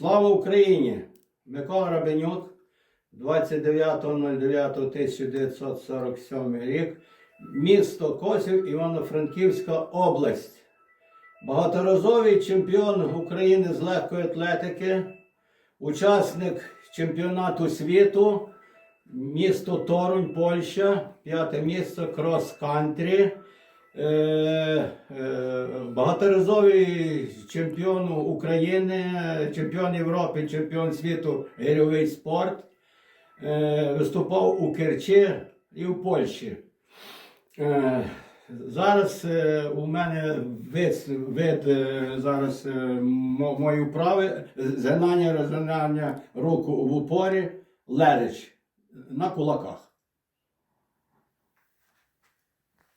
Слава Україні! Микола Рабенюк, 29.09.1947 рік, місто Косів, Івано-Франківська область. Багаторазовий чемпіон України з легкої атлетики, учасник чемпіонату світу, місто Торунь, Польща, п'яте місце крос-кантрі. Е, е, багаторазовий чемпіон України, чемпіон Європи, чемпіон світу гирьовий спорт. Е, виступав у Керчі і в Польщі. Зараз у мене вид, вид зараз мої вправи, згинання, розгинання руку в упорі, лежачи на кулаках.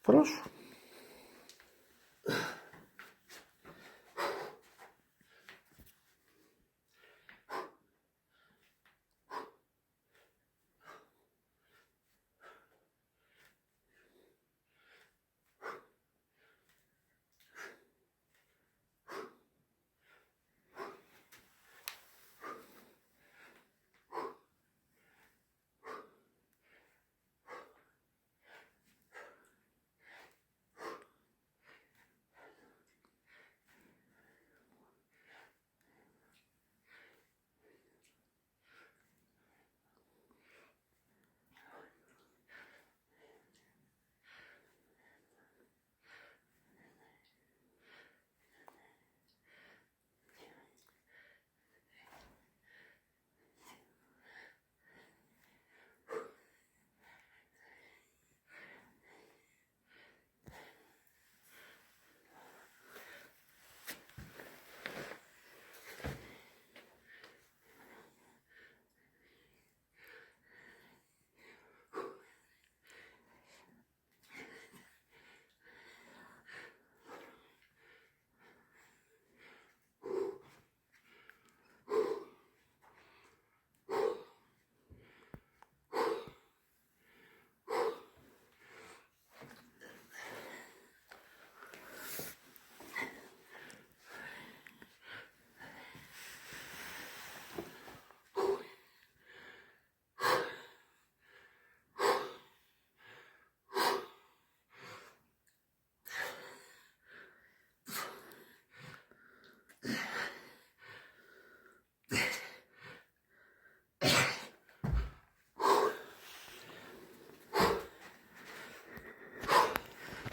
Прошу.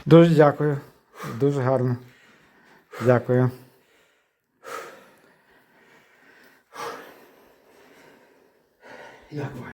Дуже дякую. Дуже гарно. Дякую. Як вам?